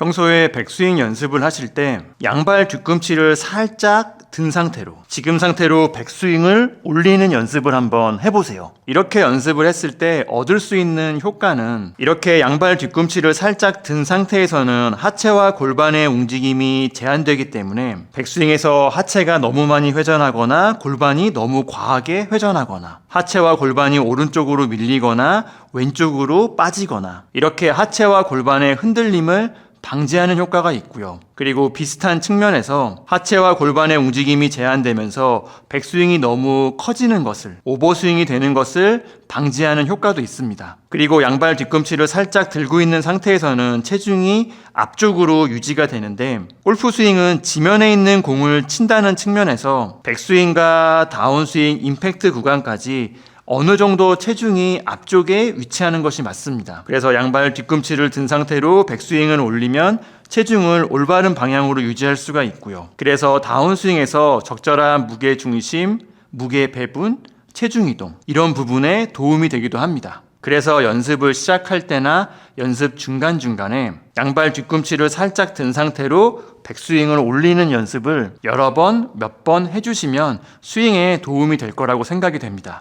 평소에 백스윙 연습을 하실 때 양발 뒤꿈치를 살짝 든 상태로 지금 상태로 백스윙을 올리는 연습을 한번 해보세요. 이렇게 연습을 했을 때 얻을 수 있는 효과는 이렇게 양발 뒤꿈치를 살짝 든 상태에서는 하체와 골반의 움직임이 제한되기 때문에 백스윙에서 하체가 너무 많이 회전하거나 골반이 너무 과하게 회전하거나 하체와 골반이 오른쪽으로 밀리거나 왼쪽으로 빠지거나 이렇게 하체와 골반의 흔들림을 방지하는 효과가 있고요. 그리고 비슷한 측면에서 하체와 골반의 움직임이 제한되면서 백스윙이 너무 커지는 것을, 오버스윙이 되는 것을 방지하는 효과도 있습니다. 그리고 양발 뒤꿈치를 살짝 들고 있는 상태에서는 체중이 앞쪽으로 유지가 되는데 골프 스윙은 지면에 있는 공을 친다는 측면에서 백스윙과 다운스윙 임팩트 구간까지 어느 정도 체중이 앞쪽에 위치하는 것이 맞습니다. 그래서 양발 뒤꿈치를 든 상태로 백스윙을 올리면 체중을 올바른 방향으로 유지할 수가 있고요. 그래서 다운스윙에서 적절한 무게 중심, 무게 배분, 체중 이동 이런 부분에 도움이 되기도 합니다. 그래서 연습을 시작할 때나 연습 중간중간에 양발 뒤꿈치를 살짝 든 상태로 백스윙을 올리는 연습을 여러 번, 몇 번 해주시면 스윙에 도움이 될 거라고 생각이 됩니다.